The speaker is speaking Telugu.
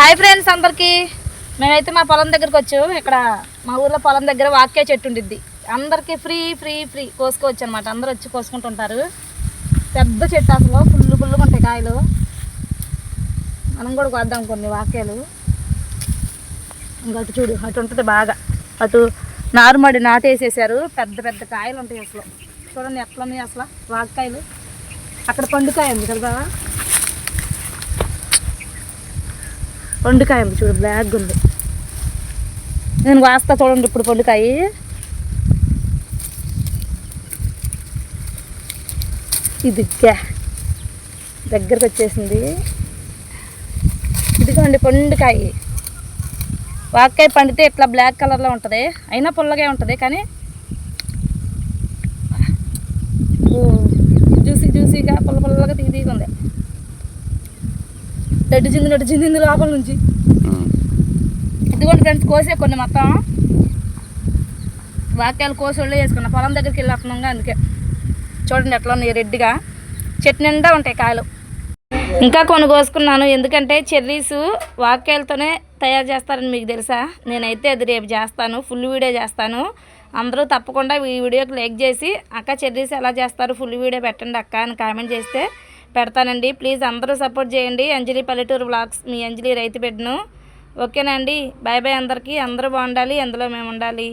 హాయ్ ఫ్రెండ్స్ అందరికీ. మేమైతే మా పొలం దగ్గరికి వచ్చాము ఇక్కడ మా ఊర్లో పొలం దగ్గర వాక్య చెట్టు ఉండిద్ది. అందరికీ ఫ్రీ ఫ్రీ ఫ్రీ కోసుకోవచ్చు అనమాట అందరూ వచ్చి కోసుకుంటుంటారు. పెద్ద చెట్టు అసలు. ఫుల్ ఫుల్గా ఉంటాయి కాయలు. మనం కూడా కొద్దాం కొన్ని వాక్యాలు ఇంకా అటు చూడు. అటు ఉంటుంది బాగా. అటు నారుమడి నాటేసేసారు. పెద్ద పెద్ద కాయలు ఉంటాయి అసలు. చూడండి ఎట్లా ఉన్నాయి అసలు వాక్కాయలు. అక్కడ పండుకాయ ఉంది కదా పండుకాయ ఉంది చూడు బ్లాక్ ఉంది. నేను వాస్తా చూడండి ఇప్పుడు పండుకాయ. ఇది దగ్గరకు వచ్చేసింది. ఇదిగోండి పండుకాయ. వాక్కాయ పండితే ఇట్లా బ్లాక్ కలర్లో ఉంటుంది. అయినా పుల్లగా ఉంటుంది కానీ ఓ, జ్యూసీ జ్యూసీగా పుల్ల పుల్లగా తీగి ఉంది. దడ్డు చింది రెడ్డు చింది లోపల నుంచి. ఇదిగోండి ఫ్రెండ్స్ కోసే కొన్ని మొత్తం. వాక్యాలు కోసి ఒళ్ళే వేసుకున్నా పొలం దగ్గరికి వెళ్ళినట్టున్నాగా అందుకే. చూడండి ఎట్లా ఉన్నాయి రెడ్డిగా. చెట్టు నిండా ఉంటాయి కాయలు. ఇంకా కొన్ని కోసుకున్నాను ఎందుకంటే చెర్రీస్ వాక్యాలతోనే తయారు చేస్తారని మీకు తెలుసా? నేనైతే అది రేపు చేస్తాను. ఫుల్ వీడియో చేస్తాను. అందరూ తప్పకుండా ఈ వీడియోకి లైక్ చేసి అక్క చెర్రీస్ ఎలా చేస్తారు? ఫుల్ వీడియో పెట్టండి అక్క అని కామెంట్ చేస్తే పెడతానండి. ప్లీజ్ అందరూ సపోర్ట్ చేయండి. అంజలి పల్లెటూరు బ్లాగ్స్ మీ అంజలి రైతు బిడ్డను. ఓకేనండి బాయ్ బాయ్ అందరికీ. అందరూ బాగుండాలి. అందులో మేము ఉండాలి.